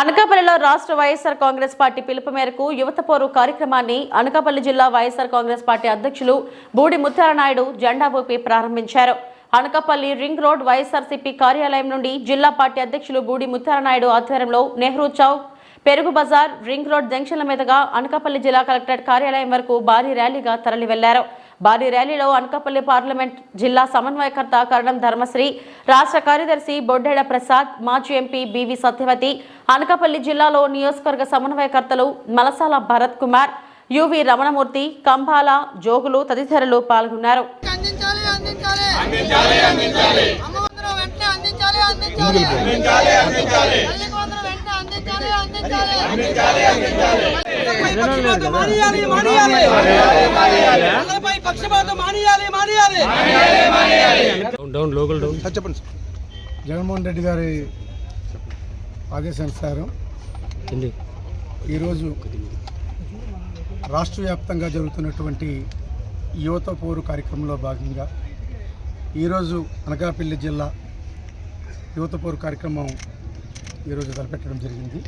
అనకాపల్లిలో రాష్ట్ర వైఎస్ఆర్ కాంగ్రెస్ పార్టీ పిలుపు మేరకు యువత పోరు కార్యక్రమాన్ని అనకాపల్లి జిల్లా వైఎస్ఆర్ కాంగ్రెస్ పార్టీ అధ్యక్షులు బూడి ముత్యాలనాయుడు జెండా ఊపి ప్రారంభించారు. అనకాపల్లి రింగ్ రోడ్ వైఎస్ఆర్సీపీ కార్యాలయం నుండి జిల్లా పార్టీ అధ్యక్షులు బూడి ముత్యాలనాయుడు ఆధ్వర్యంలో నెహ్రూ చౌక్ పెరుగు బజార్ రింగ్ రోడ్ జంక్షన్ల మీదుగా అనకాపల్లి జిల్లా కలెక్టరేట్ కార్యాలయం వరకు భారీ ర్యాలీగా తరలి వెళ్ళారు భారీ ర్యాలీలో అనకాపల్లి పార్లమెంట్ జిల్లా సమన్వయకర్త కరణం ధర్మశ్రీ రాష్ట్ర కార్యదర్శి బొడ్డెడ ప్రసాద్ మాజీ ఎంపీ బివి సత్యవతి అనకాపల్లి జిల్లాలో నియోజకవర్గ సమన్వయకర్తలు మలసాల భరత్ కుమార్ యువి రమణమూర్తి కంబాల జోగులు తదితరులు పాల్గొన్నారు. అందించాలి పక్షపాతం మానేయాలి మానేయాలి. డౌన్ లోకల్ డౌన్ చెప్పండి సార్. జగన్మోహన్ రెడ్డి గారి ఆదేశానుసారం ఈరోజు రాష్ట్ర వ్యాప్తంగా జరుగుతున్నటువంటి యువత పోరు కార్యక్రమంలో భాగంగా ఈరోజు అనకాపల్లి జిల్లా యువత పోరు కార్యక్రమం ఈరోజు తలపెట్టడం జరిగింది.